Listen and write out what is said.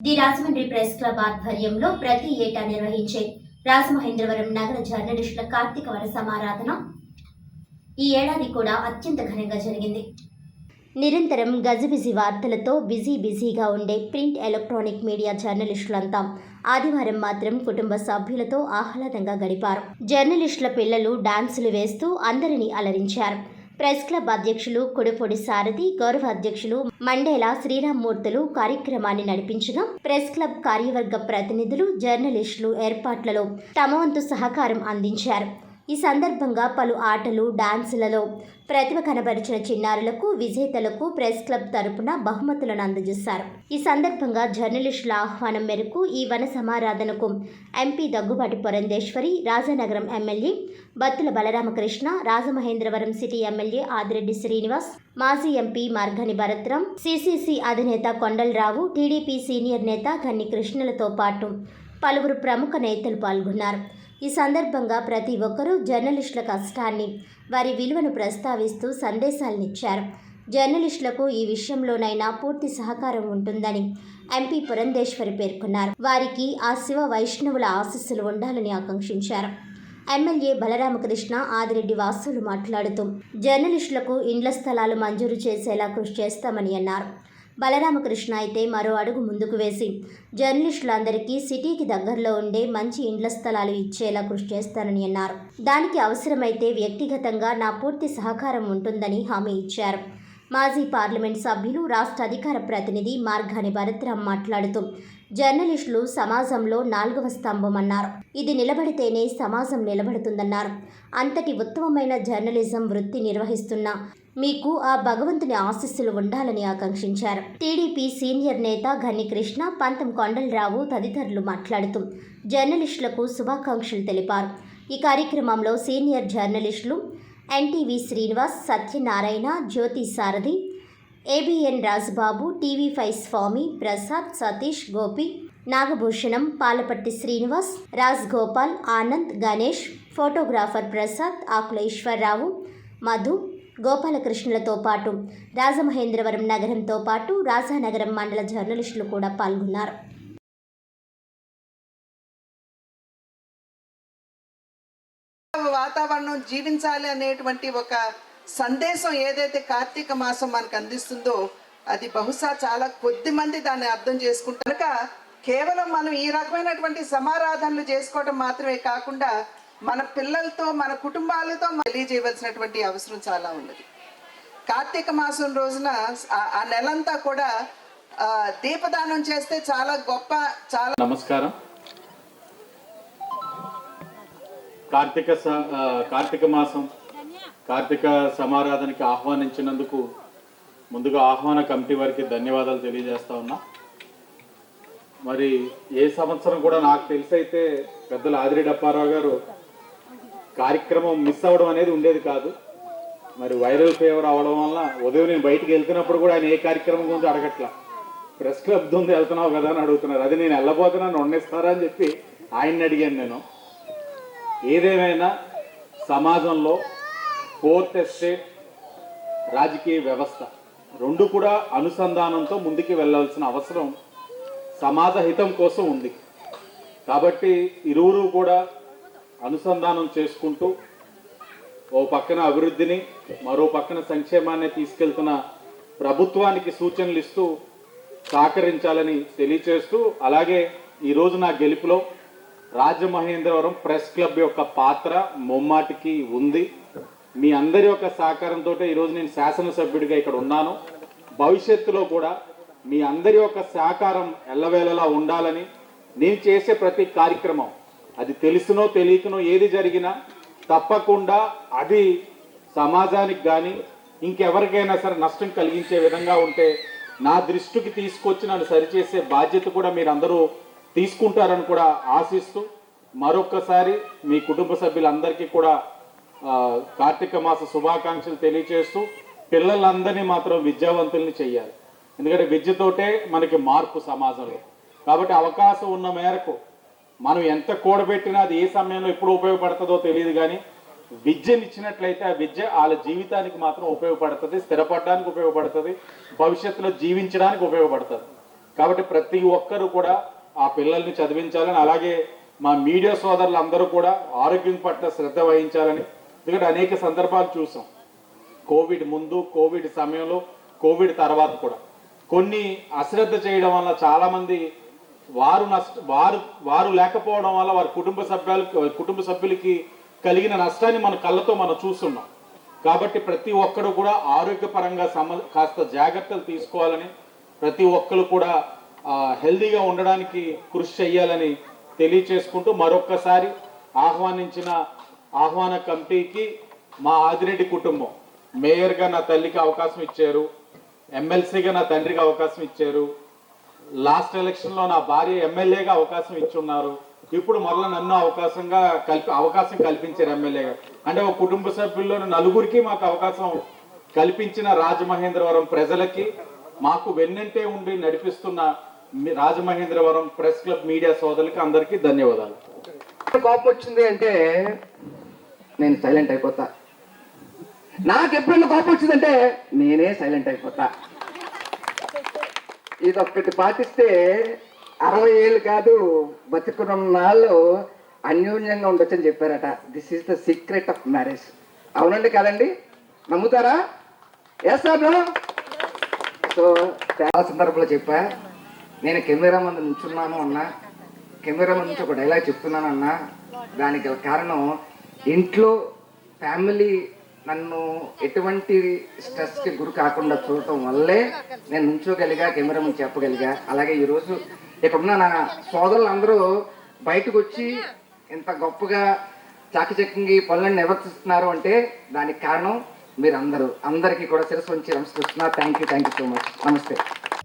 The Rajahmundry press club ఆధ్వర్యంలో ప్రతి ఏటా నిర్వహించే రాజమహేంద్రవరం నగర జర్నలిస్టుల కార్తీక వర సమారాధన. ఈ ఏడాది కూడా అత్యంత ఘనంగా జరిగింది. నిరంతరం గజబిజి వార్తలతో బిజీ బిజీగా ఉండే ప్రింట్ ఎలక్ట్రానిక్ మీడియా జర్నలిస్టులంతా ఆదివారం మాత్రం కుటుంబ సభ్యులతో ఆహ్లాదంగా గడిపారు. జర్నలిస్టుల పిల్లలు డాన్సులు వేస్తూ అందరినీ అలరించారు. ప్రెస్ క్లబ్ అధ్యక్షులు కొడుపొడి సారథి గౌరవ అధ్యక్షులు మండేల శ్రీరామ్మూర్తులు కార్యక్రమాన్ని నడిపించగా ప్రెస్ క్లబ్ కార్యవర్గ ప్రతినిధులు జర్నలిస్టులు ఏర్పాట్లలో తమ వంతు సహకారం అందించారు. ఈ సందర్భంగా పలు ఆటలు డాన్సులలో ప్రతిభ కనబరిచిన చిన్నారులకు విజేతలకు ప్రెస్ క్లబ్ తరపున బహుమతులను అందజేశారు. ఈ సందర్భంగా జర్నలిస్టుల ఆహ్వానం మేరకు ఈ వన సమారాధనకు MP Daggubati Purandeswari Rajanagaram MLA Battula Balaramakrishna Rajamahendravaram city MLA Adireddy Srinivas మాజీ ఎంపీ మార్గని భరత్రం సిసిసి అధినేత కొండలరావు టీడీపీ సీనియర్ నేత గన్ని కృష్ణలతో పాటు పలువురు ప్రముఖ నేతలు పాల్గొన్నారు. ఈ సందర్భంగా ప్రతి ఒక్కరూ జర్నలిస్టుల కష్టాన్ని వారి విలువను ప్రస్తావిస్తూ సందేశాలనిచ్చారు జర్నలిస్టులకు ఈ విషయంలోనైనా పూర్తి సహకారం ఉంటుందని ఎంపీ పురంధేశ్వరి పేర్కొన్నారు. వారికి ఆ శివ వైష్ణవుల ఆశీస్సులు ఉండాలని ఆకాంక్షించారు. ఎమ్మెల్యే బలరామకృష్ణ ఆదిరెడ్డి వాసులు మాట్లాడుతూ జర్నలిస్టులకు ఇండ్ల స్థలాలు మంజూరు చేసేలా కృషి చేస్తామని అన్నారు. బలరామకృష్ణ అయితే మరో అడుగు ముందుకు వేసి జర్నలిస్టులందరికీ సిటీకి దగ్గరలో ఉండే మంచి ఇండ్ల స్థలాలు ఇచ్చేలా కృషి చేస్తానని అన్నారు. దానికి అవసరమైతే వ్యక్తిగతంగా నా పూర్తి సహకారం ఉంటుందని హామీ ఇచ్చారు. మాజీ పార్లమెంట్ సభ్యులు రాష్ట్ర అధికార ప్రతినిధి మార్గాని భరత్రామ్ మాట్లాడుతూ జర్నలిస్టులు సమాజంలో నాలుగవ స్తంభం అన్నారు. ఇది నిలబడితేనే సమాజం నిలబడుతుందన్నారు. అంతటి ఉత్తమమైన జర్నలిజం వృత్తి నిర్వహిస్తున్న మీకు ఆ భగవంతుని ఆశీస్సులు ఉండాలని ఆకాంక్షించారు. టీడీపీ సీనియర్ నేత గన్ని కృష్ణ పంతం కొండలరావు తదితరులు మాట్లాడుతూ జర్నలిస్టులకు శుభాకాంక్షలు తెలిపారు. ఈ కార్యక్రమంలో సీనియర్ జర్నలిస్టులు NTV Srinivas Satyanarayana Jyothi Sarathi ABN Rajubabu TV five Swamy Prasad Satish Gopi Nagabhushanam Palapatti Srinivas Raj Gopal Anand Ganesh photographer Prasad Akula Eswararao Madhu గోపాలకృష్ణులతో పాటు రాజమహేంద్రవరం నగరంతో పాటు రాజానగరం మండల జర్నలిస్టులు కూడా పాల్గొన్నారు. వాతావరణం జీవించాలి అనేటువంటి ఒక సందేశం ఏదైతే కార్తీక మాసం మనకు అందిస్తుందో అది బహుశా చాలా కొద్ది మంది దాన్ని అర్థం చేసుకుంటారు. కనుక కేవలం మనం ఈ రకమైనటువంటి సమారాధనలు చేసుకోవడం మాత్రమే కాకుండా మన పిల్లలతో మన కుటుంబాలతో తెలియజేయవలసినటువంటి అవసరం చాలా ఉన్నది. కార్తీక మాసం రోజున ఆ- నెలంతా కూడా దీపదానం చేస్తే చాలా గొప్ప చాలా నమస్కారం. కార్తీక కార్తీక మాసం కార్తీక సమారాధనకి ఆహ్వానించినందుకు ముందుగా ఆహ్వాన కమిటీ వారికి ధన్యవాదాలు తెలియజేస్తా ఉన్నా. మరి ఏ సంవత్సరం కూడా నాకు తెలిసైతే పెద్దలు పెద్దల డప్పారావు గారు కార్యక్రమం మిస్ అవ్వడం అనేది ఉండేది కాదు. మరి వైరల్ ఫీవర్ అవడం వల్ల ఉదయం నేను బయటికి వెళ్తున్నప్పుడు కూడా ఆయన ఏ కార్యక్రమం గురించి అడగట్లా. ప్రెస్ క్లబ్ ఉంది వెళ్తున్నావు కదా అని అడుగుతున్నారు. అది నేను వెళ్ళబోతున్నాను వండిస్తారా అని చెప్పి ఆయన్ని అడిగాను నేను. ఏదేమైనా సమాజంలో కోర్ట్ ఎస్టేట్ రాజకీయ వ్యవస్థ రెండు కూడా అనుసంధానంతో ముందుకు వెళ్ళాల్సిన అవసరం సమాజ హితం కోసం ఉంది. కాబట్టి ఇరువురు కూడా అనుసంధానం చేసుకుంటూ ఓ పక్కన అభివృద్ధిని మరో పక్కన సంక్షేమాన్ని తీసుకెళ్తున్న ప్రభుత్వానికి సూచనలు ఇస్తూ సహకరించాలని తెలియచేస్తూ అలాగే ఈరోజు నా గెలుపులో రాజమహేంద్రవరం ప్రెస్ క్లబ్ యొక్క పాత్ర ముమ్మాటికి ఉంది. మీ అందరి యొక్క సహకారంతో ఈరోజు నేను శాసనసభ్యుడిగా ఇక్కడ ఉన్నాను. భవిష్యత్తులో కూడా మీ అందరి యొక్క సహకారం ఎల్లవేళలా ఉండాలని నేను చేసే ప్రతి కార్యక్రమం అది తెలుసునో తెలియకనో ఏది జరిగినా తప్పకుండా అది సమాజానికి కానీ ఇంకెవరికైనా సరే నష్టం కలిగించే విధంగా ఉంటే నా దృష్టికి తీసుకొచ్చి నన్ను సరిచేసే బాధ్యత కూడా మీరందరూ తీసుకుంటారని కూడా ఆశిస్తూ మరొక్కసారి మీ కుటుంబ సభ్యులందరికీ కూడా కార్తీక మాస శుభాకాంక్షలు తెలియచేస్తూ పిల్లలందరినీ మాత్రం విద్యావంతుల్ని చెయ్యాలి. ఎందుకంటే విద్యతోటే మనకి మార్పు సమాజంలో. కాబట్టి అవకాశం ఉన్న మేరకు మనం ఎంత కూడబెట్టినా అది ఏ సమయంలో ఎప్పుడు ఉపయోగపడుతుందో తెలియదు కానీ విద్యను ఇచ్చినట్లయితే ఆ విద్య వాళ్ళ జీవితానికి మాత్రం ఉపయోగపడుతుంది స్థిరపడడానికి ఉపయోగపడుతుంది భవిష్యత్తులో జీవించడానికి ఉపయోగపడుతుంది. కాబట్టి ప్రతి ఒక్కరు కూడా ఆ పిల్లల్ని చదివించాలని అలాగే మా మీడియా సోదరులు అందరూ కూడా ఆరోగ్యం పట్ల శ్రద్ధ వహించాలని ఎందుకంటే అనేక సందర్భాలు చూసాం. కోవిడ్ ముందు కోవిడ్ సమయంలో కోవిడ్ తర్వాత కూడా. కొన్ని అశ్రద్ధ చేయడం వల్ల చాలామంది వారు నష్ట వారు వారు లేకపోవడం వల్ల వారి కుటుంబ సభ్యులకి కుటుంబ సభ్యులకి కలిగిన నష్టాన్ని మన కళ్ళతో మనం చూస్తున్నాం. కాబట్టి ప్రతి ఒక్కరు కూడా ఆరోగ్యపరంగా సమ కాస్త జాగ్రత్తలు తీసుకోవాలని ప్రతి ఒక్కరు కూడా హెల్దీగా ఉండడానికి కృషి చేయాలని తెలియచేసుకుంటూ మరొక్కసారి ఆహ్వానించిన ఆహ్వాన కమిటీకి మా ఆదిరెడ్డి కుటుంబం. మేయర్గా నా తల్లికి అవకాశం ఇచ్చారు ఎమ్మెల్సీగా నా తండ్రికి అవకాశం ఇచ్చారు లాస్ట్ ఎలక్షన్లో నా భార్య ఎమ్మెల్యేగా అవకాశం ఇచ్చున్నారు. ఇప్పుడు మరలా నన్ను అవకాశంగా కల్పి అవకాశం కల్పించారు ఎమ్మెల్యేగా అంటే ఒక కుటుంబ సభ్యుల్లో నలుగురికి మాకు అవకాశం కల్పించిన రాజమహేంద్రవరం ప్రజలకి మాకు వెన్నంటే ఉండి నడిపిస్తున్న రాజమహేంద్రవరం ప్రెస్ క్లబ్ మీడియా సోదరులకి అందరికీ ధన్యవాదాలు. కోపం వచ్చింది అంటే నేను సైలెంట్ అయిపోతా. నాకు ఎప్పుడైనా కోపం వచ్చిందంటే నేనే సైలెంట్ అయిపోతా. ఇది పాటిస్తే అరవై ఏళ్ళు కాదు బతికున్నాళ్ళు అన్యోన్యంగా ఉండొచ్చని చెప్పారట. This is the secret of marriage అవునండి కదండి? నమ్ముతారా? ఎస్ సో చాలా సందర్భంలో చెప్పా. నేను కెమెరా ముందు నుంచున్నాను అన్నా. కెమెరా ముందు నుంచి ఒక డైలాగ్ చెప్తున్నాను అన్నా. దానికి గల కారణం ఇంట్లో ఫ్యామిలీ నన్ను ఎటువంటి స్ట్రెస్కి గురి కాకుండా చూడటం వల్లే నేను నుంచోగలిగా కెమెరా ముందు చెప్పగలిగా. అలాగే ఈరోజు ఇక్కడున్న నా సోదరులు అందరూ బయటకు వచ్చి ఇంత గొప్పగా చాకచక్యంగా ఈ పనులను నిర్వర్తిస్తున్నారు అంటే దానికి కారణం మీరందరూ. అందరికీ కూడా శిరస్సు ఉంచి నమస్కరిస్తున్నా. Thank you thank you so much నమస్తే